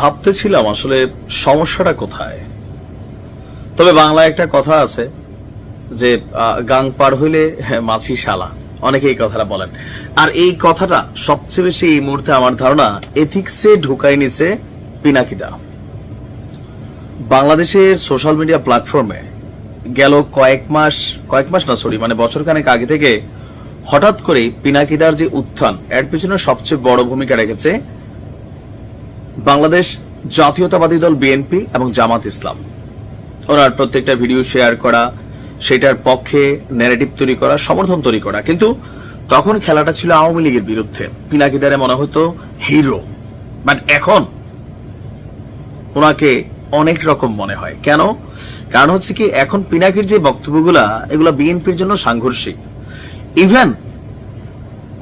ভাবতেছিলাম আসলে সমস্যাটা কোথায়। তবে বাংলায় একটা কথা আছে যে গাং পার হইলে মাছি শালা। অনেকে এই কথাটা বলেন। আর এই কথাটা সবচেয়ে বেশি এই মুহূর্তে আমার ধারণা এথিক্সে ঢুকাই নিছে পিনাকিদা। বাংলাদেশের সোশ্যাল মিডিয়া প্ল্যাটফর্মে গেল কয়েক মাস কয়েক মাস না, সরি মানে বছর খানেক আগে থেকে হঠাৎ করে পিনাকিদার যে উত্থান, এর পিছনে সবচেয়ে বড় ভূমিকা রেখেছে বাংলাদেশ জাতীয়তাবাদী দল বিএনপি এবং জামাত ইসলাম। ওনার প্রত্যেকটা ভিডিও শেয়ার করা, সেটার পক্ষে ন্যারেটিভ তৈরি করা, সমর্থন তৈরি করা। কিন্তু তখন খেলাটা ছিল আওয়ামী লীগের বিরুদ্ধে। পিনাকিদারে মনে হতো হিরো বাট এখন ওনাকে অনেক রকম মনে হয়। কেন? কারণ হচ্ছে কি, এখন পিনাকির যে বক্তব্যগুলা, এগুলা বিএনপির জন্য সাংঘর্ষিক। ইভেন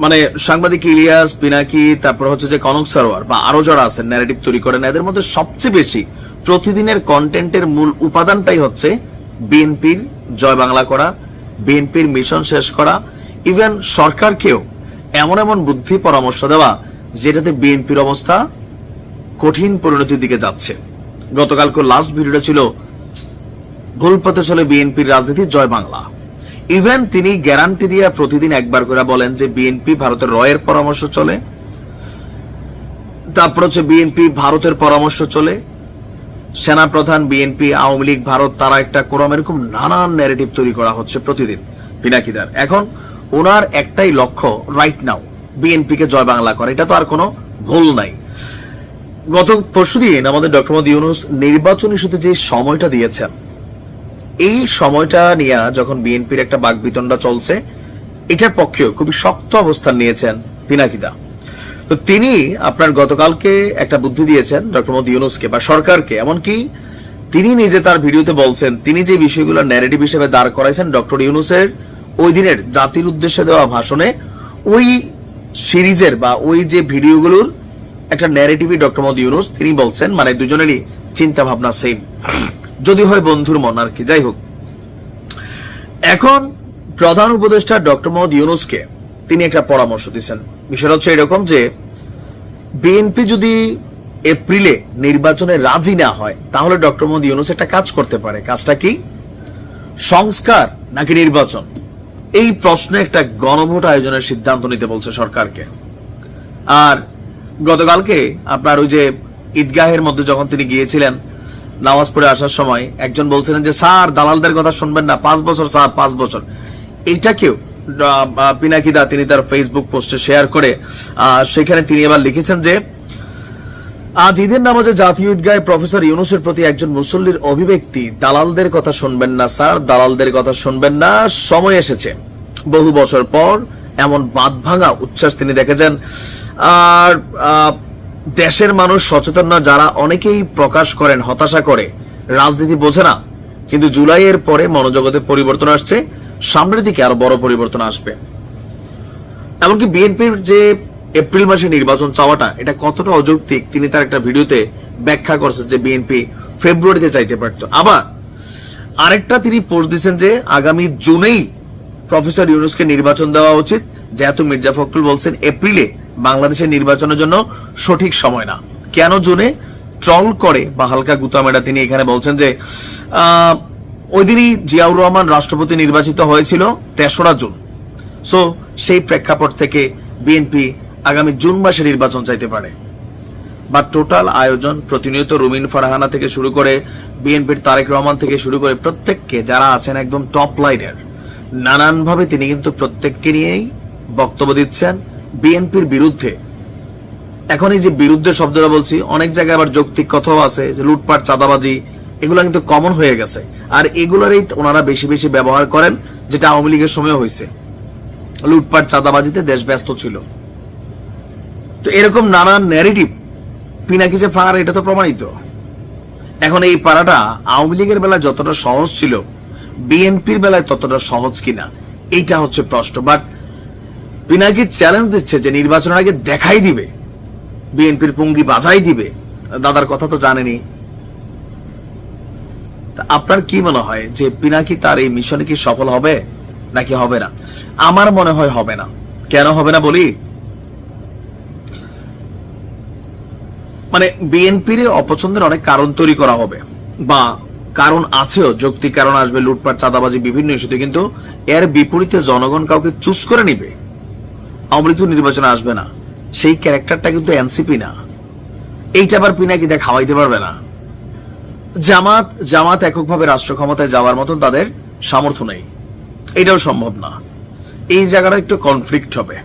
মানে সাংবাদিক ইলিয়াস, পিনাকি, তারপর হচ্ছে যে কনক সরোয়ার বা আরও যারা আছেন ন্যারেটিভ তৈরি করেন, এদের মধ্যে সবচেয়ে বেশি প্রতিদিনের কন্টেন্টের মূল উপাদানটাই হচ্ছে বিএনপির জয় বাংলা করা, বিএনপির মিশন শেষ করা ইভেন সরকারকেও এমন এমন বুদ্ধি পরামর্শ দেওয়া, যেটাতে বিএনপির অবস্থা কঠিন পরিণতির দিকে যাচ্ছে। গতকালকে লাস্ট ভিডিওটা ছিল ভুল পথে চলে বিএনপির রাজনীতি জয় বাংলা। ইভেন তিনি গ্যারান্টি দিয়ে প্রতিদিন একবার করে বলেন যে বিএনপি ভারতের রয়ের পরামর্শ চলে। তারপর হচ্ছে বিএনপি ভারতের পরামর্শ চলে। সেনা প্রধান বিএনপি আওয়ামী লীগ, ভারত, তারা একটা কোরম এরকম নানান ন্যারেটিভ তৈরি করা হচ্ছে প্রতিদিন পিনাকিদার। এখন ওনার একটাই লক্ষ্য রাইট নাও বিএনপিকে জয় বাংলা করে। এটা তো আর কোনো ভুল নাই। গত পরশু পরশুদিন আমাদের ডক্টর মোদী ইউনুস নির্বাচন ইস্যুতে যে সময়টা দিয়েছেন এই সময়টা নিয়ে যখন বিএনপির একটা বাগবিতণ্ডা চলছে, এটার পক্ষেও খুবই শক্ত অবস্থান নিয়েছেন পিনাকিদা। তো তিনি আপনার গতকালকে একটা বুদ্ধি দিয়েছেন, ডক্টর মোদী ইউনুসকে বা সরকারকে, এমনকি তিনি নিজে তার ভিডিওতে বলছেন, তিনি যে বিষয়গুলো ন্যারেটিভ হিসেবে দাঁড় করাইছেন ডক্টর ইউনুসের, ওই দিনের জাতির উদ্দেশ্যে দেওয়া ভাষণে, ওই সিরিজের বা ওই যে ভিডিওগুলোর একটা ন্যারেটিভই ডক্টর মোদী ইউনুস, তিনি বলছেন মানে দুজনেরই চিন্তা ভাবনা সেম যদি হয় বন্ধুর মন আর কি যাই হোক। এখন প্রধান উপদেষ্টা ডক্টর মোহাম্মদ ইউনুসকে তিনি একটা পরামর্শ দিচ্ছেন। বিষয়টা হচ্ছে এরকম যে, বিএনপি যদি এপ্রিলে নির্বাচনে রাজি না হয়, তাহলে ডক্টর মোহাম্মদ ইউনুস একটা কাজ করতে পারে। কাজটা কি? সংস্কার নাকি নির্বাচন? এই প্রশ্নে একটা গণভোট আয়োজনের সিদ্ধান্ত নিতে বলছে সরকারকে। আর গতকালকে আপনার ওই যে ঈদগাহের মধ্যে যখন তিনি গিয়েছিলেন নামাজ পড়ে আসার সময় একজন বলছিলেন যে, স্যার, দালালদের কথা শুনবেন না। পাঁচ বছর, স্যার, পাঁচ বছর। এইটাকেও পিনাকিদা তিনি তার ফেসবুক পোস্টে শেয়ার করে সেখানে তিনি এবার লিখেছেন যে, আজ ঈদের নামাজে জাতীয় ঈদগাহে প্রফেসর ইউনুসের প্রতি একজন মুসল্লির অভিব্যক্তি, দালালদের কথা শুনবেন না, স্যার, দালালদের কথা শুনবেন না। সময় এসেছে। বহু বছর পর এমন বাঁধ ভাঙা উচ্ছ্বাস তিনি দেখেছেন। আর দেশের মানুষ সচেতন না, যারা অনেকেই প্রকাশ করেন, হতাশা করে। রাজনীতি বোঝে না, কিন্তু জুলাইয়ের পরে মনোজগতে পরিবর্তন আসছে, সামনের দিকে আরও বড় পরিবর্তন আসবে। এমনকি বিএনপির যে এপ্রিল মাসে নির্বাচন চাওয়াটা, এটা কতটা অযৌক্তিক, তিনি তার একটা ভিডিওতে ব্যাখ্যা করছেন যে বিএনপি ফেব্রুয়ারিতে চাইতে পারত। আবার আরেকটা তিনি পোস্ট দিচ্ছেন যে আগামী জুনেই প্রফেসর ইউনুসকে নির্বাচন দেওয়া উচিত, যেহেতু মির্জা ফখরুল বলছেন এপ্রিলে বাংলাদেশের নির্বাচনের জন্য সঠিক সময় না। কেন জুনে ট্রল করে বা হালকা গুতামেডা তিনি এখানে বলছেন যে ওই দিনই জিয়াউর রহমান রাষ্ট্রপতি নির্বাচিত হয়েছিল তেসরা জুন। সো সেই প্রেক্ষাপট থেকে বিএনপি আগামী জুন মাসে নির্বাচন চাইতে পারে। বা টোটাল আয়োজন প্রতিনিয়ত রুমিন ফারহানা থেকে শুরু করে বিএনপির তারেক রহমান থেকে শুরু করে প্রত্যেককে যারা আছেন একদম টপ লাইনের নানানভাবে তিনি কিন্তু প্রত্যেককে নিয়েই বক্তব্য দিচ্ছেন। বিএনপির বিরুদ্ধে। এখন এই যে বিরুদ্ধে শব্দটা বলছি, অনেক জায়গায় আবার যৌক্তিক কথাও আছে, যে লুটপাট, চাঁদাবাজি, এগুলো কিন্তু কমন হয়ে গেছে। আর এগুলোরই ওনারা বেশি বেশি ব্যবহার করেন, যেটা আওয়ামী লীগের সময় হয়েছে। লুটপাট, চাঁদাবাজিতে দেশ ব্যস্ত ছিল। তো এরকম নানান ন্যারেটিভ পিনাকি যে ফাঁড়, এটা তো প্রমাণিত। এখন এই পাড়াটা আওয়ামী লীগের বেলায় যতটা সহজ ছিল, বিএনপির বেলায় ততটা সহজ কিনা, এইটা হচ্ছে প্রশ্ন। বাট পিনাকি চ্যালেঞ্জ দিচ্ছে যে নির্বাচনের আগে দেখাই দিবে। বিএনপির পুঙ্গি বাজাই দিবে। দাদার কথা তো জানেনি। আপনার কি মনে হয় যে পিনাকি তার এই মিশনে কি সফল হবে নাকি হবে না? আমার মনে হয় হবে না। কেন হবে না বলি? মানে বিএনপির অপছন্দের অনেক কারণ তৈরি করা হবে বা কারণ আছেও, যৌক্তিক কারণ আসবে, লুটপাট, চাঁদাবাজি, বিভিন্ন ইস্যুতে, কিন্তু এর বিপরীতে জনগণ কাউকে চুজ করে নিবে। আওয়ামী লীগ নির্বাচনে আসবে না। সেই ক্যারেক্টারটা কিন্তু এনসিপি না। এইটা আবার পিনাকি দেখ খাওয়াইতে পারবে না। জামাত জামাত এককভাবে রাষ্ট্র ক্ষমতায় যাওয়ার মতন তাদের সামর্থ্য নেই। এটাও সম্ভব না। এই জায়গাটা একটু কনফ্লিক্ট হবে।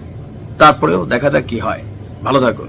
তারপরেও দেখা যাক কি হয়। ভালো থাকুন।